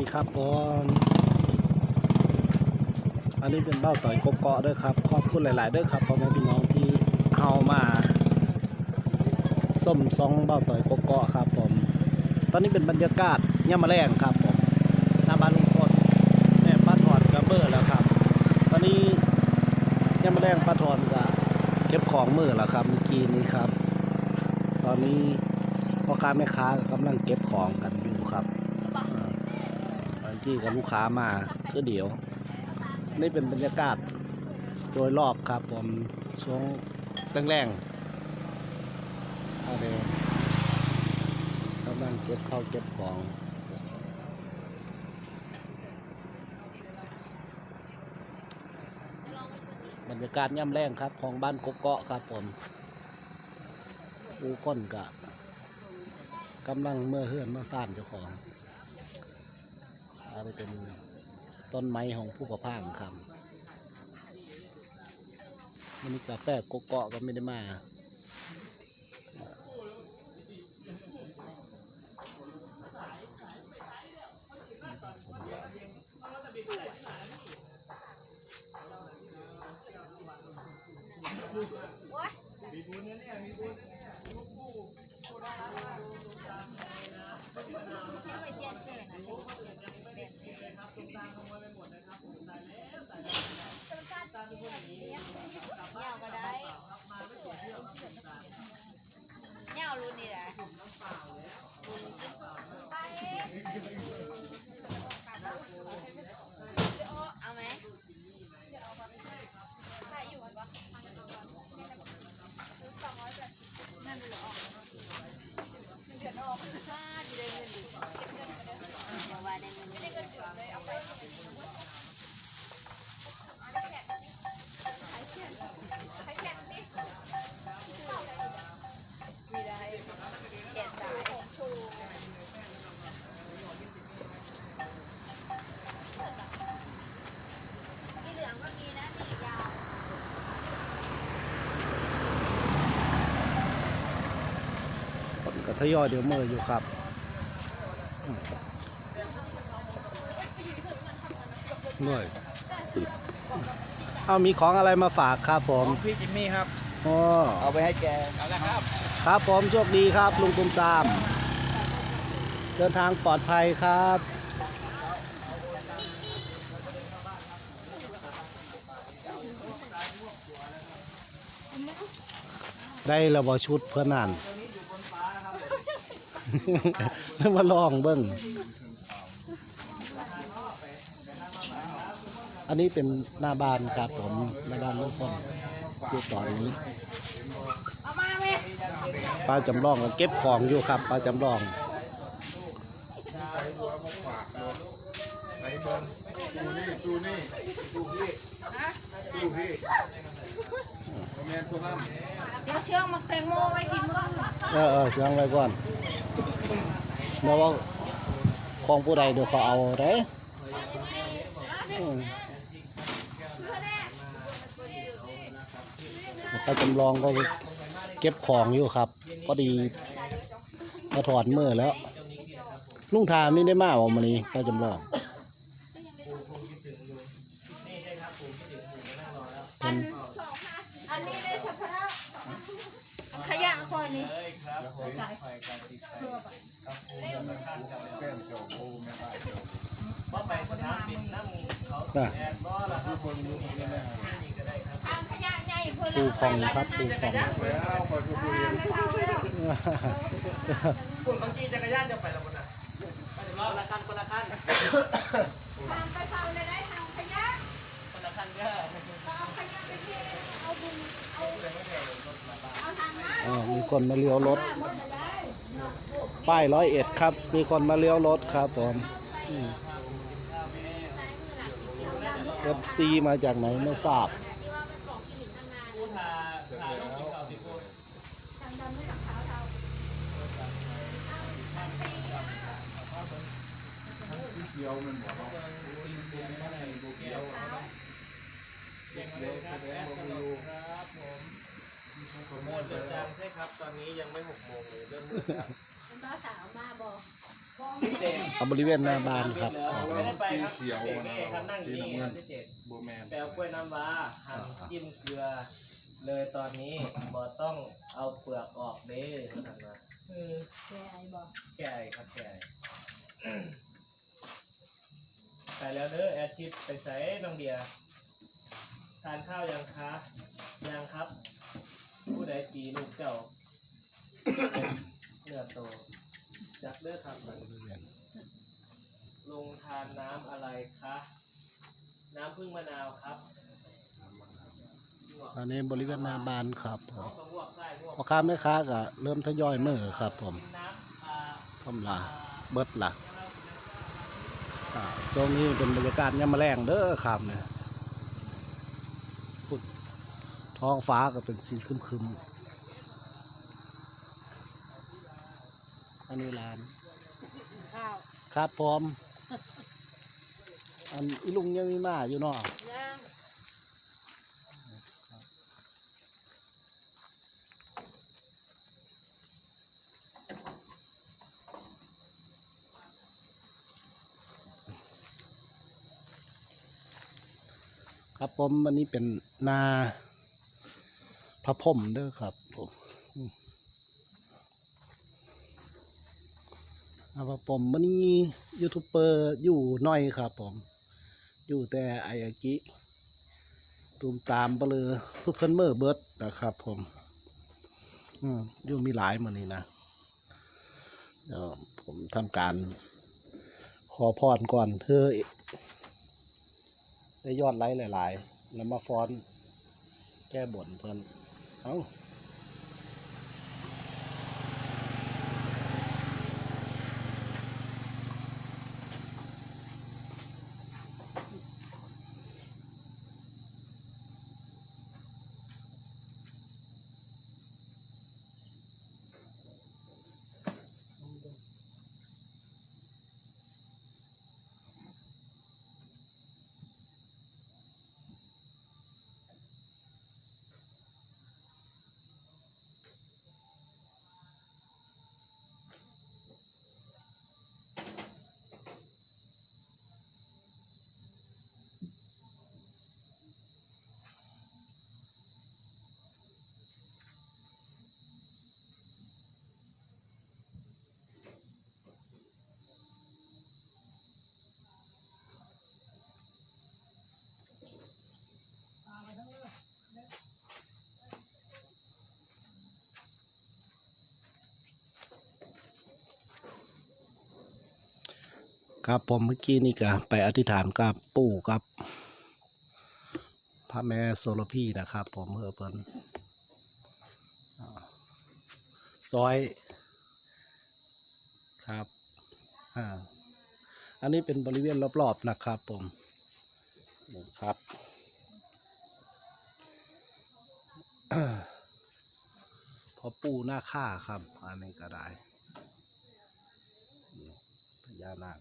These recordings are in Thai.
ดีครับผมอันนี้เป็นเบ้าต่อยกบเกาะด้วยครับ ขอบคุณหลายๆเด้อครับพ่อแม่พี่น้องที่เฮามาส้มซองเบ้าต่อยกบเกาะครับผม ตอนนี้เป็นบรรยากาศย่ามมาแรงครับผมหน้าบ้านลุงพลแม่ป้าถอนกระเบอร์แล้วครับ ตอนนี้ย่ามมาแรงป้าถอนก็เก็บของมือแล้วครับเมื่อกี้นี้ครับ ตอนนี้พ่อค้าแม่ค้ากำลังเก็บของกัน ที่กับลูกค้ามาก็เดี๋ยว นี่เป็นบรรยากาศโดยรอบครับผมช่วงแรงๆเอาเลยกำลังเก็บข้าวเก็บของบรรยากาศย่ำแรงครับ ของบ้านกกเกาะครับผมอูค้นกะกำลังเมื่อเฮือนเมื่อซ่านเจ้าของ เป็นต้นไม้ของผู้ประพังครับมันมีกาแฟกกเกาะก็ไม่ได้มามีบุญนะเนี่ยมีบุญน่ารุ่นนี่แหละเอาไหมใช่อยู่ปะสองร้อยแปดสิบนั่นเหลือออกเดือนออกห้าดีเลยเงินดิเก็บเงินไปเลยเดี๋ยวว่าได้เงินไม่ได้เงินเดือยเอาไปใช้แขนใช้แขนนี่มีได้แขนซ้ายชูมีเหลืองก็มีนะนี่ยาวคนก็ทยอยเดี๋ยวมืออยู่ครับอืม เหนื่อยเอามีของอะไรมาฝากครับผมของพี่จิมมี่ครับอ๋อเอาไปให้แกเอาละครับ ครับผมโชคดีครับลุงตุ้มตาม เดินทางปลอดภัยครับได้ระบอชุดเพื่อนนั่นแล้วมาลองเบิ้ง อันนี้เป็นหน้าบ้านครับผมหน้าบ้านลูกคนอยู่ตอนนี้เอามาไหมป้าจำลองก็เก็บของอยู่ครับป้าจำลองไหนเบิ้งดูนี่ดูนี่ดูพี่ดูพี่คอมเมนต์ตัวนั้นเดี๋ยวเชื่องมาแตงโมไว้กินมื้อเออเออเสียงไว้ก่อนเดี๋ยวว่าของผู้ใดเดี๋ยวเขาเอาเด้อืม ป้าจำลองก็เก็บของอยู่ครับ พอดีมาถอดมือแล้ว ลุงทาไม่ได้มาวันนี้ป้าจำลองเป็นอันนี้ได้สัพพะขยะคอยนี่แป้ง เจ้าโอ้แม่ป้าเจ้าน่ะทุกคนรู้นี่แม่ทางขยะใหญ่เพื่อนปูพองครับปูพองแล้วคอยก็คุยคุณบางทีจักรยานจะไปแล้วคนน่ะคนละคันคนละคันทางไปเผาเลยได้ทางขยะคนละคันก็ก็เอาขยะไปเทเอาบุญเอาเอาทางมาอ่ามีคนมาเลี้ยวรถ ป้ายร้อยเอ็ดครับ มีคนมาเลี้ยวรถครับผมเอฟซีมาจากไหนไม่ทราบพูดทาทาลูกกินข้าวที่พูดเกี่ยวมันหมดแล้วเสียงมาในบุกเกี่ยวเสียงมาเลยครับแอดกระโดดครับผมหมดเลยจังใช่ครับ ตอนนี้ยังไม่หกโมงเลยเริ่มมืดแล้วคุณป้าสาวมาบอกพิ เศษเอาบริเวณหน้าบ้านครับไม่ได้ไปครับเด็กนี่ครับนั่งอยู่นี่ครับพิเศษโบแมนแปลกล้วยน้ำว้าหั่นจิ้มเกลือ เลยตอนนี้บ่ต้องเอาเปลือกออกเด้เขาทำมาเออแก่ไอ้บอกแก่ครับแก่ไปแล้วเด้อแอร์ชิดไปใส่น้องเบียร์ทานข้าวยังคะยังครับ ผู้ใดตีลูกเจ้า เนื้อโต จักเด้อครับลงทานน้ำอะไรคะ น้ำพึ่งมะนาวครับอันนี้บริเวณหน้าบ้านครับผมต้องงวกไส้งวกพ่อค้าแม่ค้าก็เริ่มทยอยมือครับผมน้ำอ่าทำลาเบิดละอ่าช่วงนี้เป็นบรรยากาศยามมแรงเด้อครับเนี่ยพุดท้องฟ้าก็เป็นสีครึมๆ อันนี้ร้าน ข้าวครับพร้อม อันอีลุงยังมีมาอยู่เนาะย่างครับผมอันนี้เป็นนาพระพรหมเด้อครับผมอืม นาพระพรหมวันนี้ยูทูบเบอร์อยู่น้อยครับผม อยู่แต่ไออากิตูมตามเบลอเพื่อนเมื่อเบิร์ดนะครับ ผม อืมอยู่มีหลายมือนี้นะเดี๋ยวผมทำการ ขอพรก่อนเธอได้ยอดไลค์หลาย ๆ แล้วมาฟ้อน แก้บ่นเพิ่นเอา ครับผมเมื่อกี้นี่ก็ไปอธิษฐานกับปู่กับพระแม่โซโลพี่นะครับ ผมเพื่อเพิ่นซอยครับอ่าอันนี้เป็นบริเวณรอบๆนะครับผมนี่ครับพอปูหน้าค่าครับ อันนี้ก็ได้พญานาค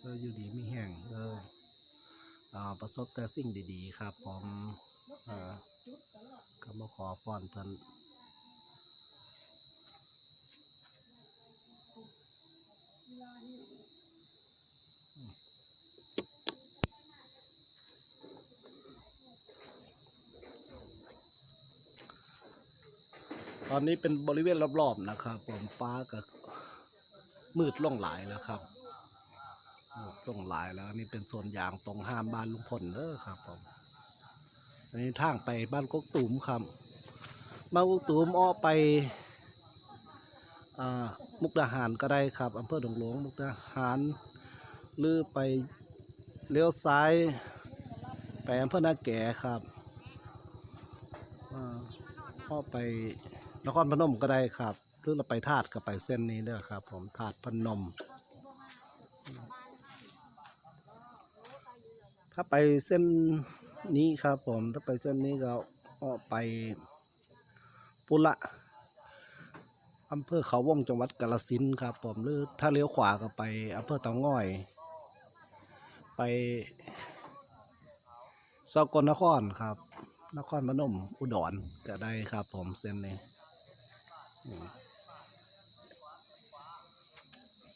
เอออยู่ดีไม่แห้งเอออ่า ประสบแต่สิ่งดีๆ ครับ ผมก็มาขอพรเพิ่นตอนนี้เป็นบริเวณรอบๆนะครับ ผมฟ้าก็มืดล่องหลายแล้วครับ ตรงหลายแล้ว นี่เป็นโซนยางตรงห้ามบ้านลุงพลเด้อครับผมอันนี้ทางไปบ้านกกตูมครับบ้านกกตูมอ้อไปอมุกดาหารก็ได้ครับอำเภอดงหลวงมุกดาหารหรือไปเลี้ยวซ้ายไปอำเภอนาแก่ครับอ่าอ้อไปนครพนมก็ได้ครับ หรือเราไปธาตุก็ไปเส้นนี้เด้อครับ ผมธาตุพนม ถ้าไปเส้นนี้ครับผม ถ้าไปเส้นนี้ก็ออกไปปุระอำเภอเขาว่องจังหวัดกาฬสินครับผมหรือถ้าเลี้ยวขวาก็ไปอำเภอเตาง่อย ไปสกลนครครับ นครพนมอุดรก็ได้ครับผมเส้นนี้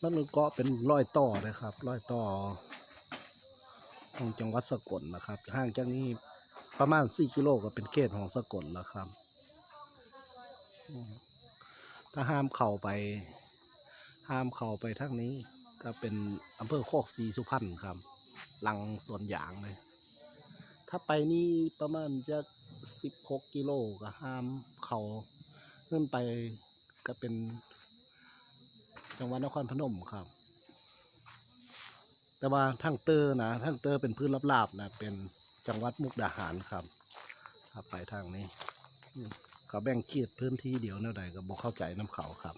นั่นก็เป็นร้อยต่อนะครับร้อยต่อ ของจังหวัดสกลนะครับห่างจากนี้ประมาณ 4 กิโลก็เป็นเขตของสกลแล้วครับ ถ้าห้ามเข้าไป ห้ามเข้าไปทางนี้ ก็เป็นอำเภอโคกศรีสุพรรณครับ ลังสวนยางเลย ถ้าไปนี่ประมาณจะสิบหกกิโลก็ห้ามเขาขึ้นไปก็เป็นจังหวัดนครพนมครับ แต่ว่าทางเตอร์นะทางเตอร์เป็นพื้นราบๆนะเป็นจังหวัดมุกดาหารครับถ้าไปทางนี้เขาแบ่งเขตพื้นที่เดียวแนวใดก็บอกเข้าใจน้ำเขาครับ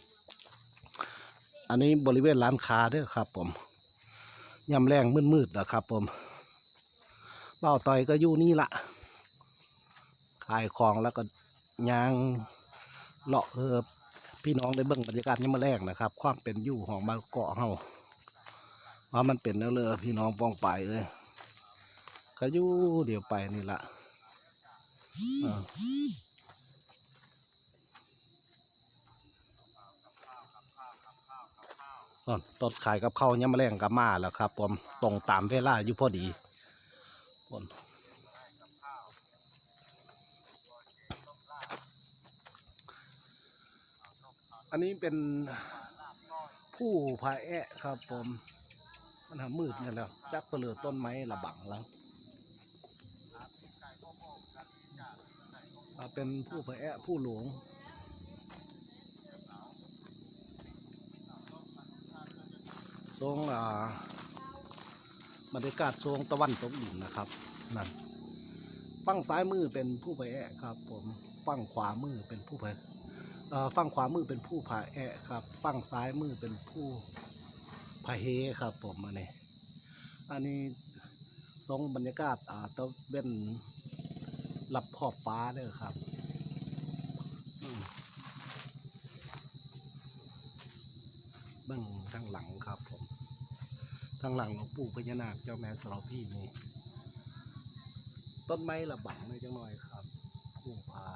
อันนี้บริเวณร้านค้าเด้วยครับ ผมยำแรงมืดๆนะครับ ผมเป้าต่อยก็อยู่นี่ละขายของแล้วก็ยางเลาะเออพี่น้องได้เบิ่งบรรยากาศยามมาแรกนะครับ ความเป็นอยู่ของบ้านเกาะเฮา ว่ามันเป็นแล้วเลยพี่น้องปองไปเลยก็อยู่เดี๋ยวไปนี่ละอ่าอ่อนต้นขายกับข้าวยมะแรงกับมาแล้วครับผมตรงตามเวลาอยู่พอดีผลอันนี้เป็นผู้พาแอะครับผม มันหามืดเนี่ยแล้ว จักเปลือต้นไม้ระบังแล้วอ่าเป็นผู้พาแอะผู้หลวงทรงอ่าบรรยากาศทรงตะวันตกดินนะครับนั่นฝั่งซ้ายมือเป็นผู้พาแอะครับผมฝั่งขวามือเป็นผู้เอ่อฝั่งขวามือเป็นผู้พาแอะครับฝั่งซ้ายมือเป็นผู้ พาเฮครับผมอันนี้ อันนี้ทรงบรรยากาศอ่าตะเว้นหลับขอบฟ้าเด้อครับเบื้องทางหลังครับผมทางหลังหลวงปู่พญานาคเจ้าแม่สรพี่นี่ต้นไม้ระบังเลยจังหน่อยครับผู้พา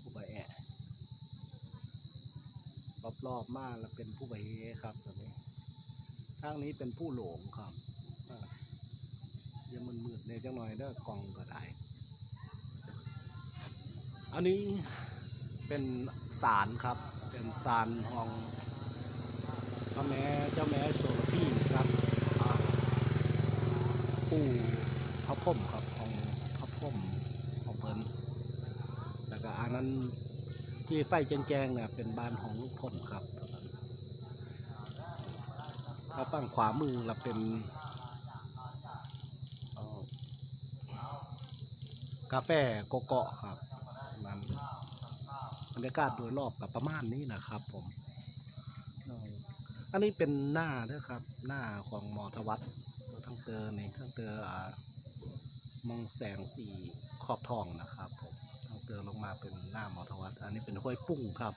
ผู้ใบแอะรอบๆมาแล้วเป็นผู้ใบเฮครับตอนนี้ ทางนี้เป็นผู้หลงครับอ่าอยังมันมืดๆเนี่ยจังหน่อยเด้อกองก็ได้ อันนี้เป็นศาลครับ เป็นศาลของพระแม่เจ้าแม่โสระพีครับอ่าปู่พระพรหมครับของพระพรหมของเพิ่นแล้วก็อันนั้นที่ไฟแจ้งๆเนี่ยเป็นบ้านของลูกพลครับ ถ้าฝั่งขวามือเราเป็นกาแฟโกโกะครับนั้นบรรยากาศโดยรอบกับประมาณนี้นะครับผม อันนี้เป็นหน้าเด้วยครับ หน้าของหมอทวัตทั้งเตอนี่ทั้งเตออ่ามองแสงสีขอบทองนะครับผมทั้งเตอลงมาเป็นหน้าหมอทวัตอันนี้เป็นห้วยปุ้งครับ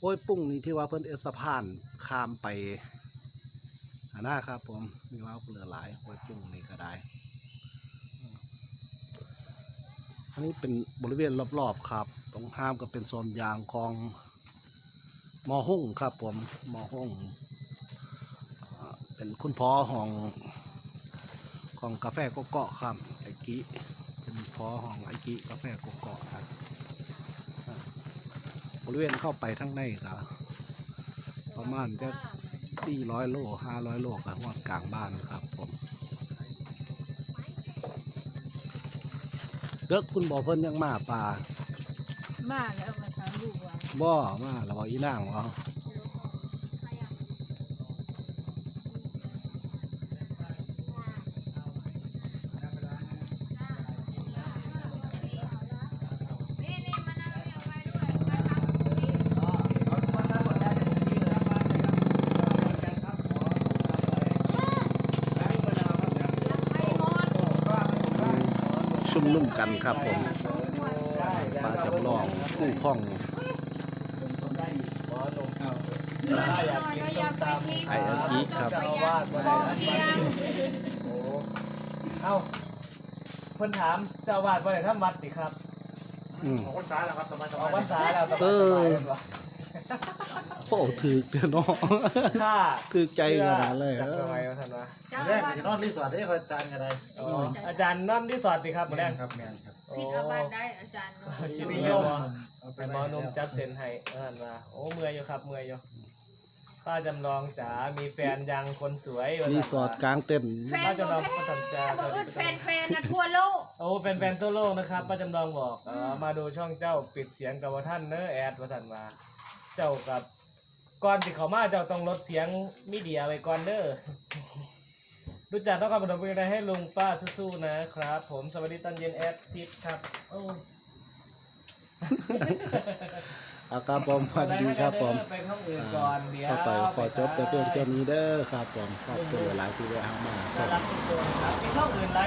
ห้วยปุ้งนี่ที่ว่าเพิ่นเอสพานข้ามไป หาหน้าครับผมมีว่าเหลือหลายห้วยปุ้งนี่ก็ได้ อันนี้เป็นบริเวณรอบๆครับตรงห้ามก็เป็นโซนยางของมอห้งครับผมมอห้งอ่าเป็นคุณพ่อของของกาแฟโกเกาะครับไอกิเป็นพ่อของไอกิกาแฟโกเกาะครับบริเวณเข้าไปทั้งในครับ ประมาณจะ400โล500โลกับหัวกลางบ้านครับผมเด็กคุณบอกเพิ่นยังมาป่ามาแล้วมาถามลูกว่าบ่มาแล้วบอกอีนางเหรอ นี่นี่มานั่งเรียงไว้ด้วยมาทำนี่ ชุม นุมกันครับผมปลาจำลองกู้พ่องถ้าอยากกินส้มตำไอเอลจีครับเจ้าอาวาสมาได้นะเที่ยงโอ้เอ้าเพิ่นถามเจ้าวาดบ่ได้ทำวัดสิครับอืมของคนซ้ายนะครับสบายสออบากยพรรษาแล้วสบายเอสอบายเลยว่ะ โอ้ถือเตือนเนาะถ้าถือใจขนาดเลยจัเอกทำไมอวะท่านวะเจ้าแรกบ้านจะนอนรีสอร์ทได้คอยจานกันได้อ๋ออาจารย์นอนที่สอดสิครับมาแรกครับแมนครับผิดเอาบ้านได้อาจารย์เนาะชิมมีเมื่โยอยมบ่เอาไปเป็นหมอหนุ่มจับเส้นให้เออมาโอ้เมื่อยอยู่ครับเมื่อยอยู่ป้าจำลองจ๋า มีแฟนยังคนสวยว่ารีซั่นสอร์ทกว่าลางเต็นท์แฟนบ่แพ้บ่อึดแฟนแฟนนะทั่วโลก โอ้แฟนๆทั่วโลกนะครับป้าจำลองบอกเออมาดูช่องเจ้าปิดเสียงกับว่าท่านเนอะแอดว่าท่านมา เจ้ากับก่อนที่เขามาเจ้าต้องลดเสียงมีเดียไว้ก่อนเด้อรู้จักต้องการบันดาลใจให้ลุงป้าสู้ๆนะครับ ผมสวัสดีตอนเย็นแอดทิปครับโอ้อาครับผมสวัสดีครับผมไปห้องอื่นก่อนเดี๋ยวก็ต่อยขอจบแต่เพียงแค่นี้เด้อครับผมขอบคุณหลายๆที่ได้เอามาส่น่างรักทุกคนครับมีช่องอื่นไลฟ์